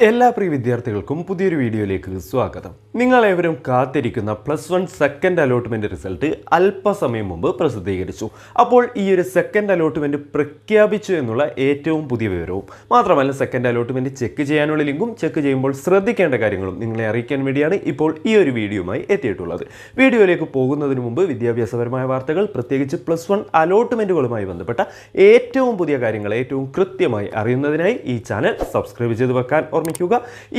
എല്ലാ പ്രിയ വിദ്യാർത്ഥികൾക്കും പുതിയൊരു വീഡിയോയിലേക്ക് സ്വാഗതം. നിങ്ങളേവരും കാത്തിരിക്കുന്ന plus one second allotment result അല്പസമയം മുമ്പ് പ്രസിദ്ധീകരിച്ചു. അപ്പോൾ ഈ ഒരു സെക്കൻഡ് അലോട്ട്മെന്റ് പ്രഖ്യാപിച്ചു എന്നുള്ള ഏറ്റവും പുതിയ വിവരവും. മാത്രമല്ല സെക്കൻഡ് അലോട്ട്മെന്റ് ചെക്ക് ചെയ്യാനുള്ള ലിങ്കും ചെക്ക് ചെയ്യുമ്പോൾ ശ്രദ്ധിക്കേണ്ട കാര്യങ്ങളും നിങ്ങളെ അറിയിക്കാൻ വേണ്ടിയാണ് ഇപ്പോൾ ഈ ഒരു വീഡിയോയുമായി എത്തിയിട്ടുള്ളത്. വീഡിയോയിലേക്ക് പോകുന്നതിന് മുമ്പ് വിദ്യാഭ്യാസപരമായ വാർത്തകൾ പ്രത്യേകിച്ച് പ്ലസ് വൺ അലോട്ട്മെന്റുകളുമായി ബന്ധപ്പെട്ട ഏറ്റവും പുതിയ കാര്യങ്ങൾ ഏറ്റവും കൃത്യമായി അറിയുന്നതിനായി ഈ ചാനൽ സബ്സ്ക്രൈബ് ചെയ്ത് വെക്കാൻ ഓർമ്മിക്കുക.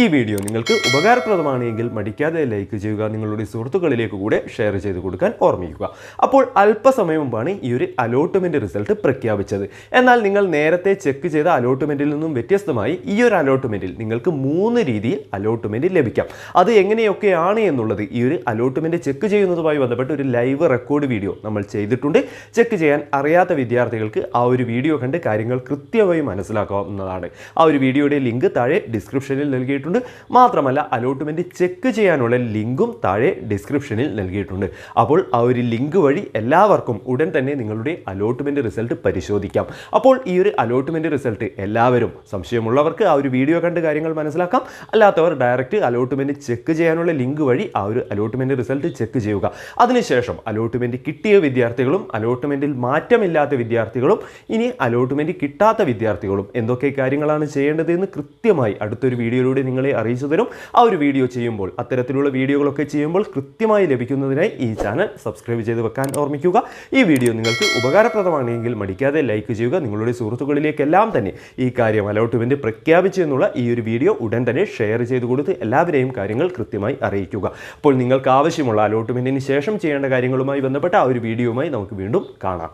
ഈ വീഡിയോ നിങ്ങൾക്ക് ഉപകാരപ്രദമാണെങ്കിൽ മടിക്കാതെ ലൈക്ക് ചെയ്യുക നിങ്ങളുടെ സുഹൃത്തുക്കളിലേക്ക് കൂടെ ഷെയർ ചെയ്ത് കൊടുക്കാൻ ഓർമ്മിക്കുക. അപ്പോൾ അല്പസമയം മുമ്പാണ് ഈ ഒരു അലോട്ട്മെന്റ് റിസൾട്ട് പ്രഖ്യാപിച്ചത്. എന്നാൽ നിങ്ങൾ നേരത്തെ ചെക്ക് ചെയ്ത അലോട്ട്മെന്റിൽ നിന്നും വ്യത്യസ്തമായി ഈ ഒരു അലോട്ട്മെന്റിൽ നിങ്ങൾക്ക് മൂന്ന് രീതിയിൽ അലോട്ട്മെന്റ് ലഭിക്കാം. അത് എങ്ങനെയൊക്കെയാണ് എന്നുള്ളത് ഈ ഒരു അലോട്ട്മെന്റ് ചെക്ക് ചെയ്യുന്നതുമായി ബന്ധപ്പെട്ട് ഒരു ലൈവ് റെക്കോർഡ് വീഡിയോ നമ്മൾ ചെയ്തിട്ടുണ്ട്. ചെക്ക് ചെയ്യാൻ അറിയാത്ത വിദ്യാർത്ഥികൾക്ക് ആ ഒരു വീഡിയോ കണ്ട് കാര്യങ്ങൾ കൃത്യമായി മനസ്സിലാക്കാവുന്നതാണ്. ആ ഒരു വീഡിയോയുടെ ലിങ്ക് താഴെ ഡിസ്ക്രിപ്ഷനിൽ നൽകിയിട്ടുണ്ട്. മാത്രമല്ല അലോട്ട്മെന്റ് ചെക്ക് ചെയ്യാനുള്ള ലിങ്കും താഴെ ഡിസ്ക്രിപ്ഷനിൽ നൽകിയിട്ടുണ്ട്. അപ്പോൾ ആ ഒരു ലിങ്ക് വഴി എല്ലാവർക്കും ഉടൻ തന്നെ നിങ്ങളുടെ അലോട്ട്മെന്റ് റിസൾട്ട് പരിശോധിക്കാം. അപ്പോൾ ഈ ഒരു അലോട്ട്മെന്റ് റിസൾട്ട് എല്ലാവരും സംശയമുള്ളവർക്ക് ആ ഒരു വീഡിയോ കണ്ട് കാര്യങ്ങൾ മനസ്സിലാക്കാം. അല്ലാത്തവർ ഡയറക്റ്റ് അലോട്ട്മെന്റ് ചെക്ക് ചെയ്യാനുള്ള ലിങ്ക് വഴി ആ ഒരു അലോട്ട്മെന്റ് റിസൾട്ട് ചെക്ക് ചെയ്യുക. അതിനുശേഷം അലോട്ട്മെന്റ് കിട്ടിയ വിദ്യാർത്ഥികളും അലോട്ട്മെന്റിൽ മാറ്റമില്ലാത്ത വിദ്യാർത്ഥികളും ഇനി അലോട്ട്മെന്റ് കിട്ടാത്ത വിദ്യാർത്ഥികളും എന്തൊക്കെ കാര്യങ്ങളാണ് ചെയ്യേണ്ടതെന്ന് കൃത്യമായി കൃത്യമായി അടുത്തൊരു വീഡിയോയിലൂടെ നിങ്ങളെ അറിയിച്ചു തരും. ആ ഒരു വീഡിയോ ചെയ്യുമ്പോൾ അത്തരത്തിലുള്ള വീഡിയോകളൊക്കെ ചെയ്യുമ്പോൾ കൃത്യമായി ലഭിക്കുന്നതിനായി ഈ ചാനൽ സബ്സ്ക്രൈബ് ചെയ്ത് വെക്കാൻ ഓർമ്മിക്കുക. ഈ വീഡിയോ നിങ്ങൾക്ക് ഉപകാരപ്രദമാണെങ്കിൽ മടിക്കാതെ ലൈക്ക് ചെയ്യുക. നിങ്ങളുടെ സുഹൃത്തുക്കളിലേക്കെല്ലാം തന്നെ ഈ കാര്യം അലോട്ട്മെന്റ് പ്രഖ്യാപിച്ചു എന്നുള്ള ഈ ഒരു വീഡിയോ ഉടൻ തന്നെ ഷെയർ ചെയ്ത് കൊടുത്ത് എല്ലാവരെയും കാര്യങ്ങൾ കൃത്യമായി അറിയിക്കുക. അപ്പോൾ നിങ്ങൾക്ക് ആവശ്യമുള്ള അലോട്ട്മെന്റിന് ശേഷം ചെയ്യേണ്ട കാര്യങ്ങളുമായി ബന്ധപ്പെട്ട ആ ഒരു വീഡിയോയുമായി നമുക്ക് വീണ്ടും കാണാം.